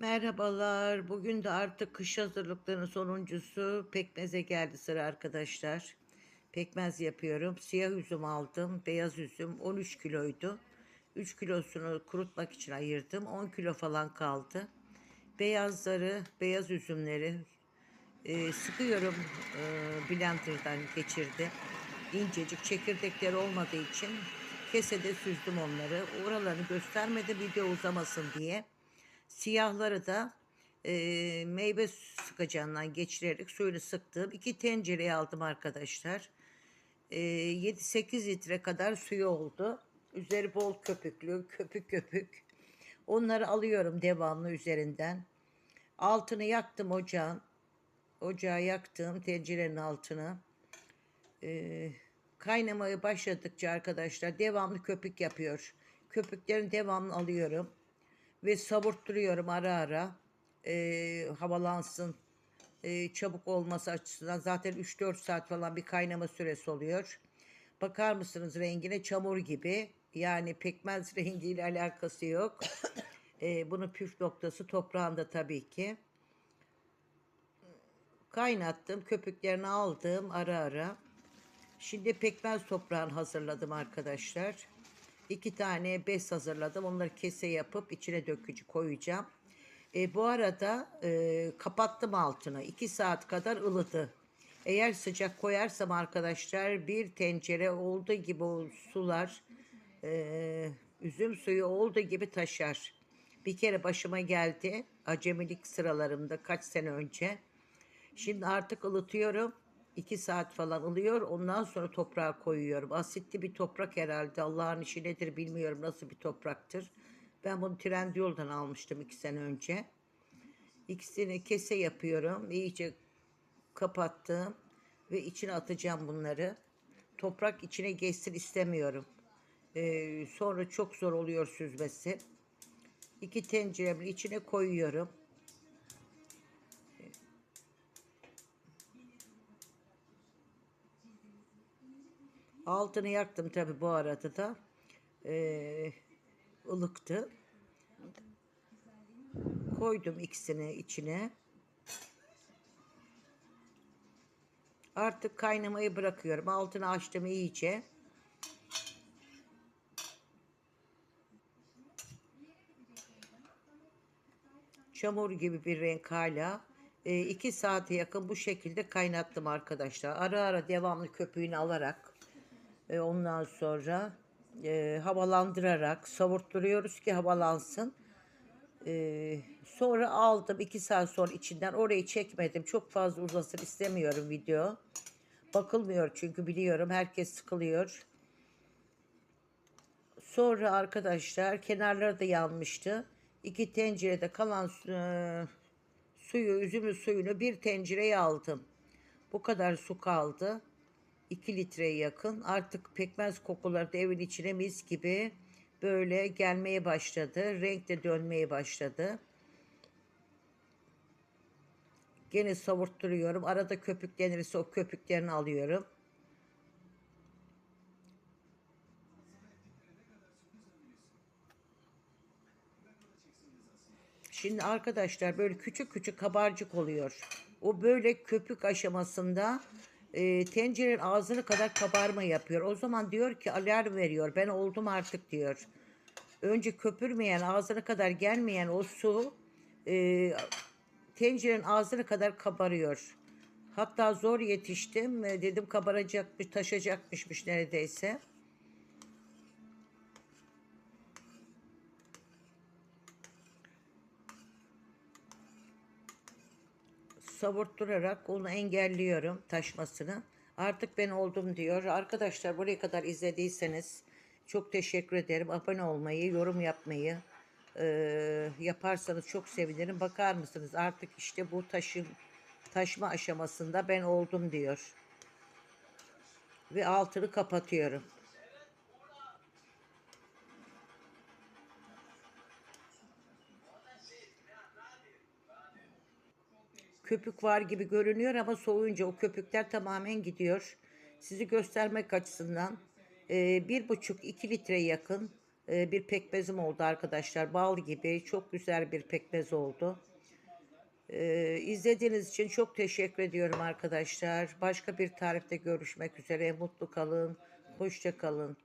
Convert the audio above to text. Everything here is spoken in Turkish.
Merhabalar. Bugün de artık kış hazırlıklarının sonuncusu pekmeze geldi sıra arkadaşlar. Pekmez yapıyorum. Siyah üzüm aldım. Beyaz üzüm 13 kiloydu. 3 kilosunu kurutmak için ayırdım. 10 kilo falan kaldı. Beyazları, beyaz üzümleri e, sıkıyorum. E, blenderdan geçirdim. İncecik çekirdekleri olmadığı için kesede süzdüm onları. Oralarını göstermedim video uzamasın diye. Siyahları da e, meyve sıkacağından geçirerek suyunu sıktım. İki tencereye aldım arkadaşlar. E, 7-8 litre kadar suyu oldu. Üzeri bol köpüklü, köpük köpük. Onları alıyorum devamlı üzerinden. Altını yaktım ocağın. Ocağı yaktım tencerenin altını. E, kaynamaya başladıkça arkadaşlar devamlı köpük yapıyor. Köpüklerini devamlı alıyorum ve savurtturuyorum ara ara e, havalansın e, çabuk olması açısından zaten 3-4 saat falan bir kaynama süresi oluyor. Bakar mısınız rengine çamur gibi yani pekmez rengiyle alakası yok. e, bunun püf noktası toprağında tabii ki. Kaynattım köpüklerini aldım ara ara. Şimdi pekmez toprağını hazırladım arkadaşlar. İki tane bez hazırladım. Onları kese yapıp içine dökücü koyacağım. E, bu arada e, kapattım altını. İki saat kadar ılıdı. Eğer sıcak koyarsam arkadaşlar bir tencere olduğu gibi o sular e, üzüm suyu olduğu gibi taşar. Bir kere başıma geldi. Acemilik sıralarımda kaç sene önce. Şimdi artık ılıtıyorum. 2 saat falan ılıyor. Ondan sonra toprağa koyuyorum. Asitli bir toprak herhalde. Allah'ın işi nedir bilmiyorum nasıl bir topraktır. Ben bunu Trendyol'dan almıştım 2 sene önce. İkisini kese yapıyorum. İyice kapattım. Ve içine atacağım bunları. Toprak içine geçsin istemiyorum. Ee, sonra çok zor oluyor süzmesi. İki tenceremin içine koyuyorum. Altını yaktım tabi bu arada da. Ee, ılıktı. Koydum ikisini içine. Artık kaynamayı bırakıyorum. Altını açtım iyice. Çamur gibi bir renk hala. 2 saate yakın bu şekilde kaynattım arkadaşlar. Ara ara devamlı köpüğünü alarak e, ondan sonra e, havalandırarak savurtturuyoruz ki havalansın. E, sonra aldım 2 saat sonra içinden orayı çekmedim. Çok fazla uzasın istemiyorum video. Bakılmıyor çünkü biliyorum herkes sıkılıyor. Sonra arkadaşlar kenarları da yanmıştı. İki tencerede kalan e, suyu, üzümün suyunu bir tencereye aldım. Bu kadar su kaldı. 2 litreye yakın. Artık pekmez kokuları da evin içine mis gibi böyle gelmeye başladı. Renk de dönmeye başladı. Gene savurtturuyorum. Arada köpüklenirse o köpüklerini alıyorum. Şimdi arkadaşlar böyle küçük küçük kabarcık oluyor. O böyle köpük aşamasında e, tencerenin ağzını kadar kabarma yapıyor. O zaman diyor ki alarm veriyor. Ben oldum artık diyor. Önce köpürmeyen ağzına kadar gelmeyen o su e, tencerenin ağzına kadar kabarıyor. Hatta zor yetiştim. E, dedim kabaracakmış, taşacakmışmış neredeyse. Savurtturarak onu engelliyorum taşmasını. Artık ben oldum diyor. Arkadaşlar buraya kadar izlediyseniz çok teşekkür ederim. Abone olmayı, yorum yapmayı e, yaparsanız çok sevinirim. Bakar mısınız artık işte bu taşım taşma aşamasında ben oldum diyor. Ve altını kapatıyorum. Köpük var gibi görünüyor ama soğuyunca o köpükler tamamen gidiyor. Sizi göstermek açısından e, bir buçuk iki litre yakın e, bir pekmezim oldu arkadaşlar. Bal gibi çok güzel bir pekmez oldu. Ee, izlediğiniz için çok teşekkür ediyorum arkadaşlar. Başka bir tarifte görüşmek üzere. Mutlu kalın, hoşça kalın.